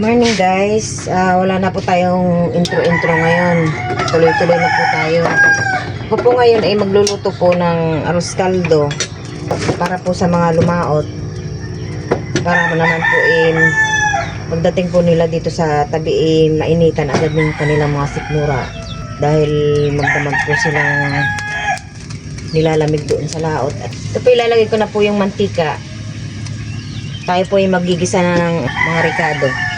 morning guys. Ah, wala na po tayong intro-intro ngayon. Tuloy-tuloy na po tayo. Ako po ngayon ay magluluto po ng arroz caldo para po sa mga lumaot. Para naman po in pagdating po nila dito sa tabi eh, mainitan agad ng kanilang mga sikmura. Dahil magdamag po silang nilalamig doon sa laot. At ito po ilalagay ko na po yung mantika. Tayo po ay magigisa ng mga ricado.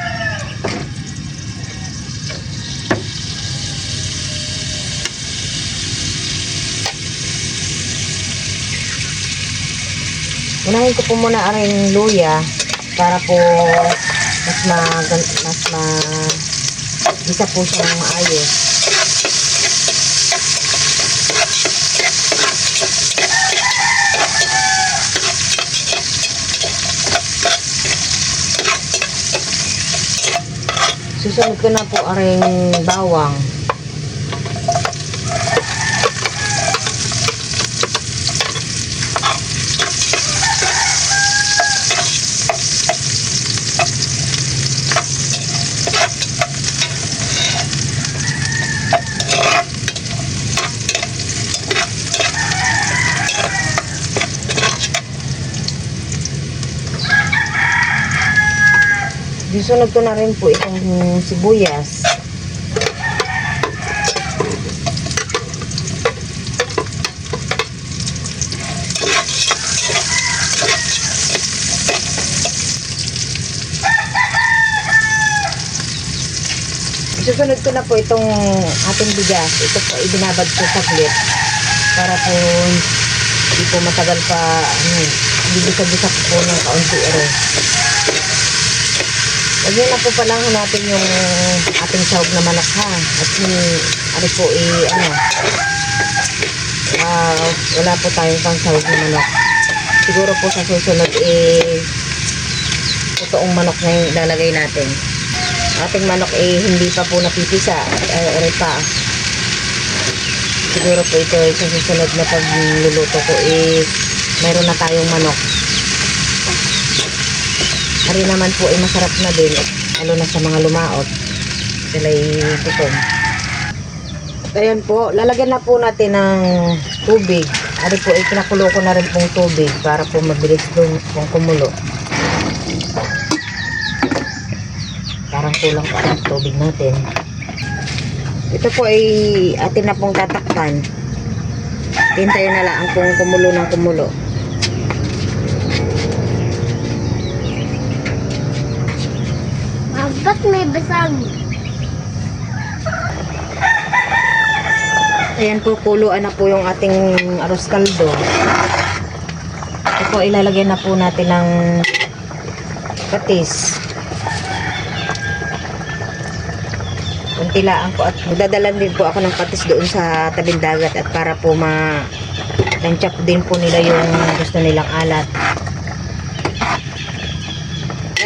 Unahin ko po muna ang luya para po mas ma mas ma gisa po siya ng maayos. Susunod ko na po aring bawang. Susunod ko na rin po itong sibuyas. Susunod ko na po itong ating bigas. Ito po ay binabad ko saglit para po hindi po matagal pa ano, bibisa-bisa ko po ng kaunti ere. Lagyan na po pala natin yung ating sahog na manok ha. At yung ano po eh, ano, ah, wala po tayong pang sahog na manok. Siguro po sa susunod eh, totoong manok na yung ilalagay natin. Ating manok eh, hindi pa po napipisa. Ay, ay pa. Siguro po ito eh, sa susunod na pagluluto ko eh, meron na tayong manok. Ari naman po ay masarap na din, lalo na sa mga lumaot. Sila gutom. At ayan po, lalagyan na po natin ng tubig. Ari po ay pinakulo ko na rin pong tubig para po mabilis dun pong kumulo. Parang kulang pa ang tubig natin. Ito po ay atin na pong tatakpan. Hintayin na lang kung kumulo ng kumulo. Ba't may basag? Ayan po, kuluan na po yung ating arroz caldo. Ito po, ilalagay na po natin ng patis. Kuntilaan po at magdadalan din po ako ng patis doon sa tabing dagat at para po ma chop din po nila yung gusto nilang alat.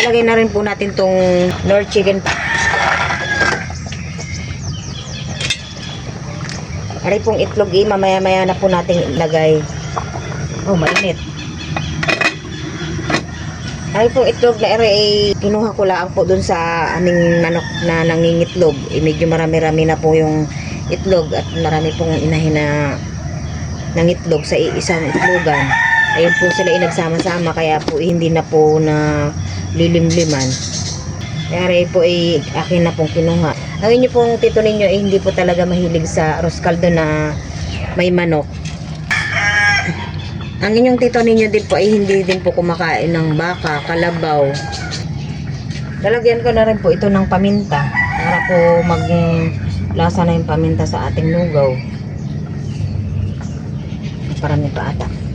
Ilalagay na rin po natin tong Nor chicken Aray pong itlog eh, mamaya-maya na po nating ilagay. Oh, mainit. Aray pong itlog na ere eh, kinuha ko lang po dun sa aming manok na nangingitlog. Eh, medyo marami-rami na po yung itlog at marami pong inahin na nangitlog sa isang itlogan. Ayun po sila inagsama-sama kaya po eh, hindi na po na lilimliman. Kaya po ay akin na pong kinuha. Ang inyo pong tito ninyo ay hindi po talaga mahilig sa arroz caldo na may manok. Ang inyong tito ninyo din po ay hindi din po kumakain ng baka, kalabaw. Lalagyan ko na rin po ito ng paminta para po mag lasa na yung paminta sa ating lugaw. Parami pa ata.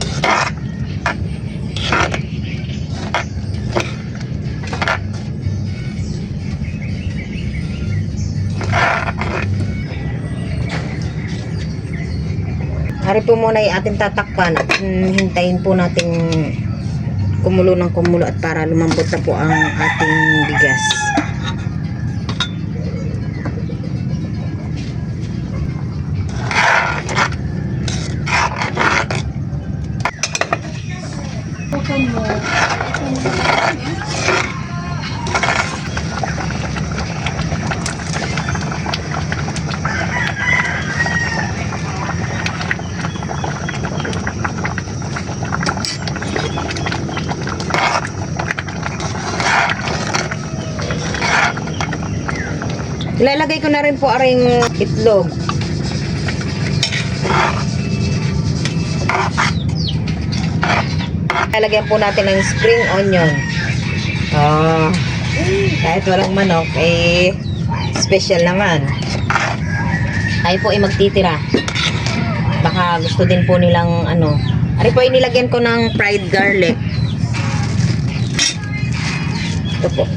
Hari po muna yung ating tatakpan at mm, hintayin po natin kumulo ng kumulo at para lumambot na po ang ating bigas. Ilalagay ko na rin po aring itlog. Lalagyan po natin ng spring onion. Oh, kahit walang manok, eh, special naman. Tayo po ay magtitira. Baka gusto din po nilang ano. Ari po ay nilagyan ko ng fried garlic. Ito po.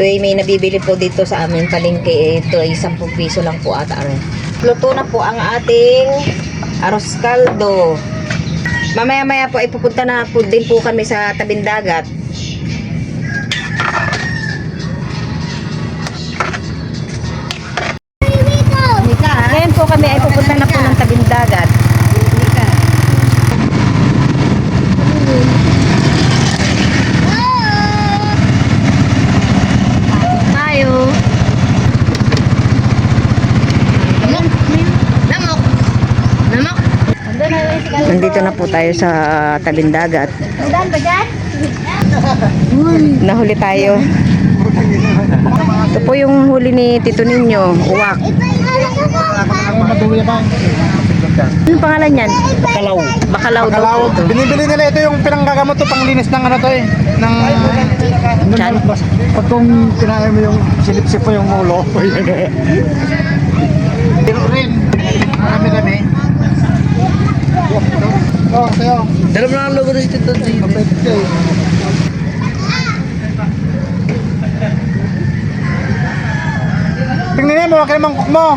Ito ay may nabibili po dito sa amin palengke. Ito ay 10 piso lang po ata. Ano. Luto na po ang ating arroz caldo. Mamaya-maya po ay pupunta na po din po kami sa tabing dagat. Nandito na po tayo sa tabing dagat. Nahuli tayo. Ito po yung huli ni Tito Ninyo, uwak. Ano pangalan yan? Kalaw. Bakalaw daw Kalaw. po ito. Binibili nila ito yung pinanggagamot to panglinis ng ano to eh. Ng... Chan? Pag kung kinain mo yung silip-sip mo yung ulo. Pero rin. Marami kami. Oh, tayo. Dalam na ang logo na si Tito G. Tingnan mo, wag ka mangkok mo.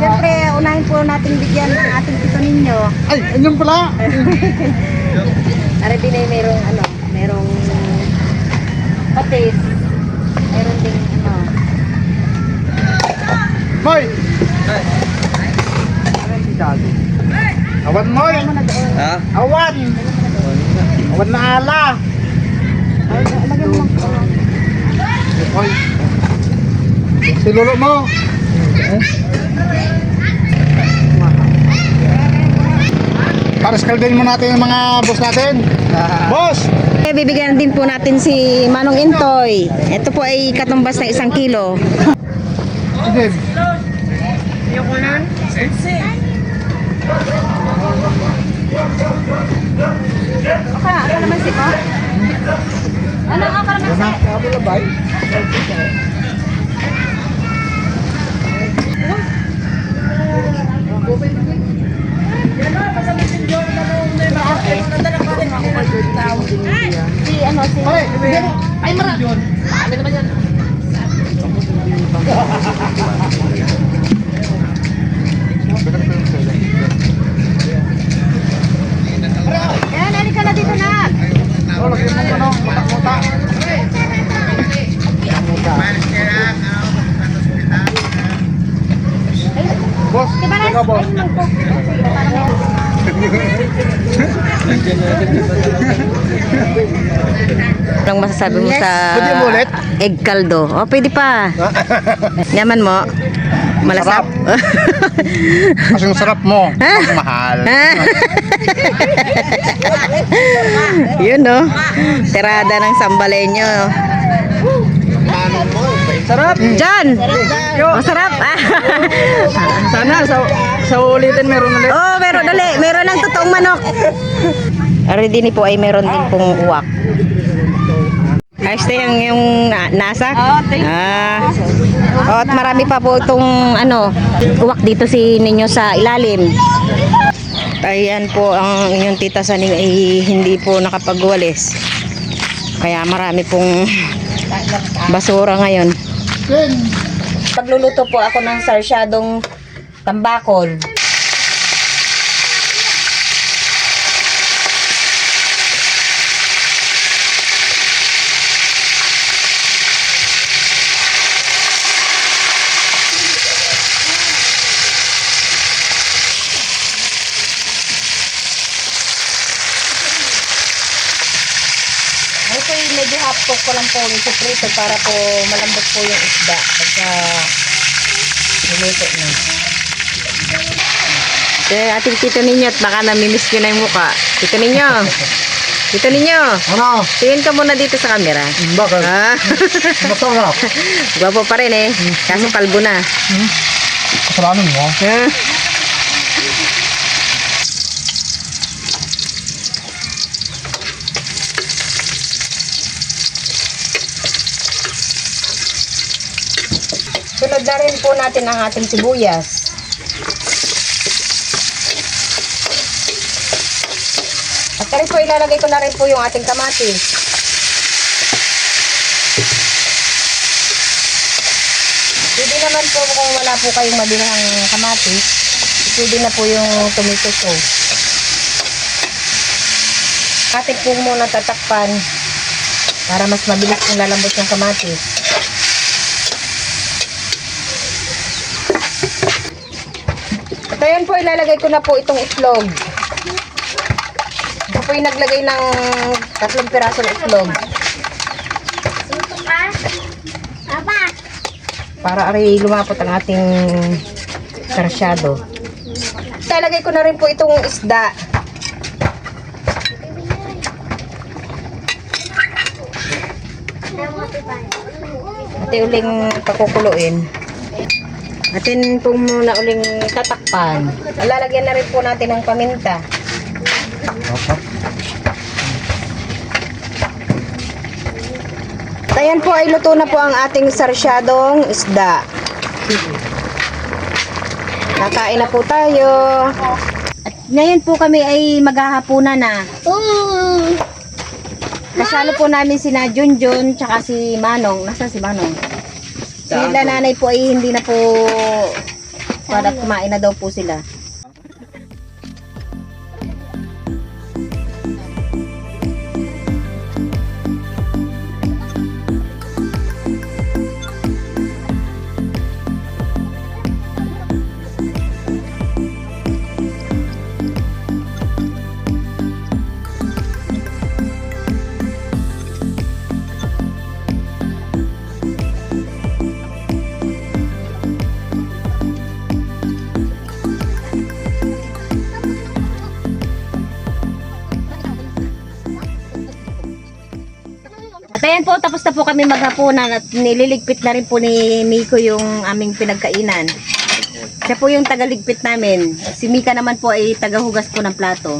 Siyempre, unahin po natin bigyan ng ating Tito Ninyo. Ay, yun pala. Para din ay merong ano, merong patis. Meron ding ano. Moy! Awan mo Ha? Awan! Awan na ala! Oy! Silulo mo! Para skaldin mo natin yung mga boss natin. Boss! Eh, bibigyan din po natin si Manong Intoy. Ito po ay katumbas ng isang kilo. Sige. Aka, naman si ko? Ano ang akala Si ano, si... Ay, mara! Yan, halika na dito na. Oh, lagyan mo ano, mutak-mutak. Boss, teka boss. Masasabi mo sa Pwede mo ulit? egg caldo? O, pwede pa. Yaman mo. Malasap. Kasi ang sarap mo, mahal. Yun no. Tirada ng sambalenyo. Sarap. Diyan! Masarap! Sana sa sa ulitin meron ulit. oh, meron dali. Meron ng totoong manok. Ready ni po ay meron din pong uwak. Ayos na yung, yung na- nasa? Ah. Oh, at marami pa po itong ano, uwak dito si ninyo sa ilalim. Ayan po ang inyong tita sa ay hindi po nakapagwalis. Kaya marami pong basura ngayon. Pagluluto po ako ng sarsyadong tambakol. Ito yung medyo haptok ko lang po ito prito para po malambot po yung isda pagka niluto na. Eh, ating tito ninyo at baka namimiss ko na yung mukha. Tito ninyo. Dito ninyo. Ano? Tingin ka muna dito sa camera. Bakit? Ah, Masarap. gwapo pa rin eh. Kaso kalbo na. Kasalanan mo. Sunod na rin po natin ang ating sibuyas. At rin po ilalagay ko na rin po yung ating kamatis. Pwede naman po kung wala po kayong mabinang kamatis, pwede na po yung tomato sauce. Atin po muna tatakpan para mas mabilis kung lalambot yung kamatis. Ayan po, ilalagay ko na po itong itlog. Ito po yung naglagay ng tatlong piraso ng itlog. Suto ka? Papa. para ari lumapot ang ating sarsyado. Ilalagay ko na rin po itong isda. Ate uling pakukuluin. Atin po muna uling tatakpan. Lalagyan na rin po natin ng paminta. At Ayan po ay luto na po ang ating sarsyadong isda. Kakain na po tayo. At ngayon po kami ay maghahapunan na. Kasalo po namin si na Junjun tsaka si Manong. Nasa si Manong? Sila nanay po ay hindi na po para kumain na daw po sila. At ayan po, tapos na po kami maghapunan at nililigpit na rin po ni Miko yung aming pinagkainan. Siya po yung tagaligpit namin. Si Mika naman po ay tagahugas po ng plato.